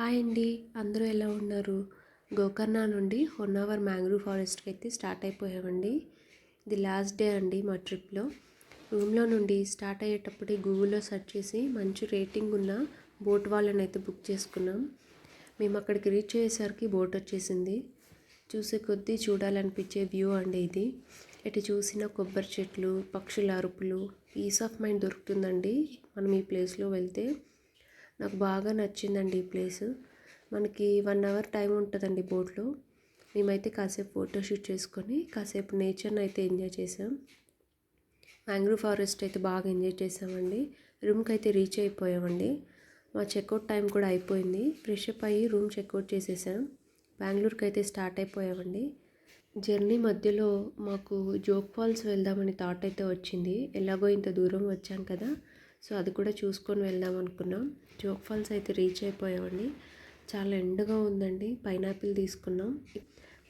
Hi అండి. అందరూ ఎలా ఉన్నారు? గోకర్ణ నుండి హొన్నావర్ మ్యాంగ్రూవ్ ఫారెస్ట్కి అయితే స్టార్ట్ అయిపోయామండి. ఇది లాస్ట్ డే అండి మా ట్రిప్లో. రూమ్లో నుండి స్టార్ట్ అయ్యేటప్పుడు గూగుల్లో సెర్చ్ చేసి మంచి రేటింగ్ ఉన్న బోట్ వాళ్ళని అయితే బుక్ చేసుకున్నాం. మేము అక్కడికి రీచ్ అయ్యేసరికి బోట్ వచ్చేసింది. చూసే కొద్దీ చూడాలనిపించే వ్యూ అండి ఇది. ఇటు చూసిన కొబ్బరి చెట్లు పక్షుల అరుపులు పీస్ ఆఫ్ మైండ్ దొరుకుతుందండి మనం ఈ ప్లేస్లో వెళ్తే. నాకు బాగా నచ్చిందండి ఈ ప్లేస్. మనకి వన్ అవర్ టైం ఉంటుందండి బోట్లో. మేమైతే కాసేపు ఫోటోషూట్ చేసుకొని కాసేపు నేచర్ని అయితే ఎంజాయ్ చేసాం. మ్యాంగ్రూవ్ ఫారెస్ట్ అయితే బాగా ఎంజాయ్ చేసామండి. రూమ్కి అయితే రీచ్ అయిపోయామండి. మా చెక్అవుట్ టైం కూడా అయిపోయింది. ఫ్రెష్ అప్ అయ్యి రూమ్ చెక్అవుట్ చేసేసాం. బెంగళూరుకి అయితే స్టార్ట్ అయిపోయామండి. జర్నీ మధ్యలో మాకు జోక్ ఫాల్స్ వెళ్దామని థాట్ అయితే వచ్చింది. ఎలాగో ఇంత దూరం వచ్చాం కదా. సో అది కూడా చూసుకొని వెళ్దాం అనుకున్నాం. జోక్ ఫాల్స్ అయితే రీచ్ అయిపోయామండి. చాలా ఎండగా ఉందండి. పైనాపిల్ తీసుకున్నాం.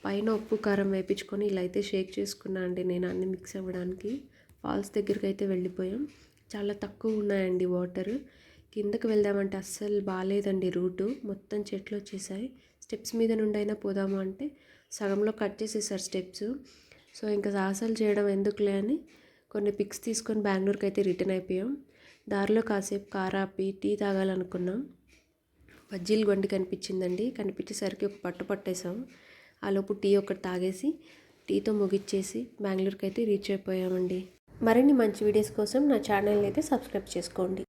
పైన ఉప్పు కారం వేపించుకొని ఇలా అయితే షేక్ చేసుకున్నా అండి నేను అన్ని మిక్స్ అవ్వడానికి. ఫాల్స్ దగ్గరికి అయితే వెళ్ళిపోయాం. చాలా తక్కువ ఉన్నాయండి వాటర్. కిందకి వెళ్దామంటే అస్సలు బాగాలేదండి రూటు. మొత్తం చెట్లు వచ్చేసాయి. స్టెప్స్ మీద నుండి అయినా పోదాము అంటే సగంలో కట్ చేసేసారు స్టెప్స్. సో ఇంకా సాహసాలు చేయడం ఎందుకులే అని కొన్ని పిక్స్ తీసుకొని బెంగళూరుకి అయితే రిటర్న్ అయిపోయాం. దారిలో కాసేపు కారాపి టీ తాగాలనుకున్నాం. బజ్జీలు గొండి కనిపించిందండి. కనిపించేసరికి ఒక పట్టు పట్టేసాం ఆలోపు టీ ఒకటి తాగేసి టీతో ముగిచ్చేసి బెంగళూరుకి అయితే రీచ్ అయిపోయామండి. మరిన్ని మంచి వీడియోస్ కోసం నా ఛానల్ని అయితే సబ్స్క్రైబ్ చేసుకోండి.